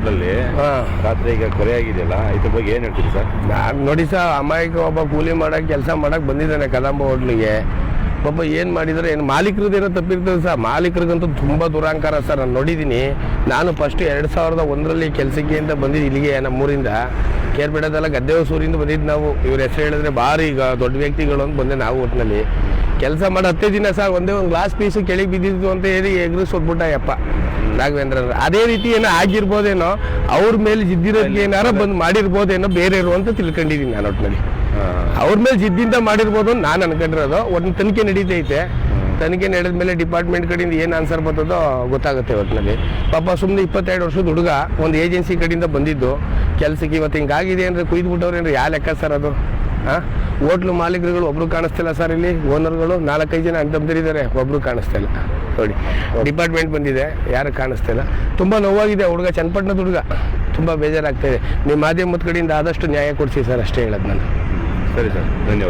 ಹೋಟ್ಲಲ್ಲಿ ಹಾಂ. ರಾತ್ರಿ ಈಗ ಕೊಲೆ ಆಗಿದೆಯಲ್ಲ ಇದ್ರ ಬಗ್ಗೆ ಏನು ಹೇಳ್ತೀರಿ ಸರ್? ನಾನು ನೋಡಿ ಸರ್ ಅಮಾಯಕ ಒಬ್ಬ ಕೂಲಿ ಮಾಡಕ್ಕೆ ಕೆಲಸ ಮಾಡಕ್ಕೆ ಬಂದಿದ್ದಾನೆ ಕದಂಬ ಹೋಟ್ಲಿಗೆ. ಪಾಪ ಏನು ಮಾಡಿದ್ರೆ ಏನು ಮಾಲೀಕರದ್ದೇನೋ ತಪ್ಪಿರ್ತದೆ ಸರ್. ಮಾಲೀಕರಿಗಂತೂ ತುಂಬ ದುರಾಂಕಾರ ಸರ್ ನಾನು ನೋಡಿದ್ದೀನಿ. ನಾನು ಫಸ್ಟ್ ಎರಡು ಸಾವಿರದ ಒಂದರಲ್ಲಿ ಕೆಲಸಕ್ಕೆ ಅಂತ ಬಂದಿದ್ದು ಇಲ್ಲಿಗೆ ನಮ್ಮೂರಿಂದ. ಕೇರ್ಬೇಡದಲ್ಲ ಗದ್ದೆ ಹೊಸೂರಿಂದ ಬಂದಿದ್ದು ನಾವು. ಇವ್ರ ಹೆಸರು ಹೇಳಿದ್ರೆ ಭಾರಿ ಈಗ ದೊಡ್ಡ ವ್ಯಕ್ತಿಗಳು ಅಂತ ಬಂದೆ ನಾವು ಒಟ್ಟಿನಲ್ಲಿ ಕೆಲಸ ಮಾಡಿ ಹತ್ತೇ ದಿನ ಸಹ ಒಂದೇ ಒಂದು ಗ್ಲಾಸ್ ಪೀಸ್ ಕೆಳಗೆ ಬಿದ್ದಿದ್ದು ಅಂತ ಹೇಳಿ ಎಗ್ರಿಸೋದ್ಬಿಟ್ಟ ಯಪ್ಪ ರಾಘವೇಂದ್ರ. ಅದೇ ರೀತಿ ಏನೋ ಆಗಿರ್ಬೋದೇನೋ ಅವ್ರ ಮೇಲೆ ಜಿದ್ದಿರೋದಕ್ಕೆ ಏನಾರ ಬಂದು ಮಾಡಿರ್ಬೋದೇನೋ ಬೇರೆಯವರು ಅಂತ ತಿಳ್ಕೊಂಡಿದ್ದೀನಿ ನಾನು ಒಟ್ಟಿನಲ್ಲಿ ಅವ್ರ ಮೇಲೆ ಜಿದ್ದಿಂದ ಮಾಡಿರ್ಬೋದು ಅಂತ ನಾನು ಅನ್ಕೊಂಡಿರೋದು. ಒಂದು ತನಿಖೆ ನಡೀತೈತೆ. ತನಿಖೆ ನಡೆದ ಮೇಲೆ ಡಿಪಾರ್ಟ್ಮೆಂಟ್ ಕಡೆಯಿಂದ ಏನು ಆನ್ಸರ್ ಬರ್ತದೋ ಗೊತ್ತಾಗುತ್ತೆ ಇವತ್ತಿನಲ್ಲಿ ಪಾಪ ಸುಮ್ಮನೆ ಇಪ್ಪತ್ತೆರಡು ವರ್ಷದ ಹುಡುಗ ಒಂದು ಏಜೆನ್ಸಿ ಕಡೆಯಿಂದ ಬಂದಿದ್ದು. ಕೆಲಸಕ್ಕೆ ಇವತ್ತು ಹಿಂಗಾಗಿದೆ ಅಂದರೆ ಕುಯ್ದುಬಿಟ್ಟವ್ರೆ ಅಂದ್ರೆ ಯಾವ ಲೆಕ್ಕ ಸರ್ ಅದು? ಹಾಂ ಹೋಟ್ಲು ಮಾಲೀಕರುಗಳು ಒಬ್ರು ಕಾಣಿಸ್ತಿಲ್ಲ ಸರ್ ಇಲ್ಲಿ, ಓನರ್ಗಳು ನಾಲ್ಕೈದು ಜನ ಅಂತಂದಿರಿದ್ದಾರೆ ಒಬ್ರು ಕಾಣಿಸ್ತಾ ಇಲ್ಲ ನೋಡಿ, ಡಿಪಾರ್ಟ್ಮೆಂಟ್ ಬಂದಿದೆ, ಯಾರು ಕಾಣಿಸ್ತಿಲ್ಲ. ತುಂಬ ನೋವಾಗಿದೆ ಹುಡುಗ, ಚನ್ನಪಟ್ಟಣದ ಹುಡುಗ. ತುಂಬ ಬೇಜಾರಾಗ್ತಾ ಇದೆ. ನಿಮ್ಮ ಮಾಧ್ಯಮದ ಕಡೆಯಿಂದ ಆದಷ್ಟು ನ್ಯಾಯ ಕೊಡಿಸಿ ಸರ್, ಅಷ್ಟೇ ಹೇಳೋದು ನಾನು. ಸರಿ ಸರ್, ಧನ್ಯವಾದ.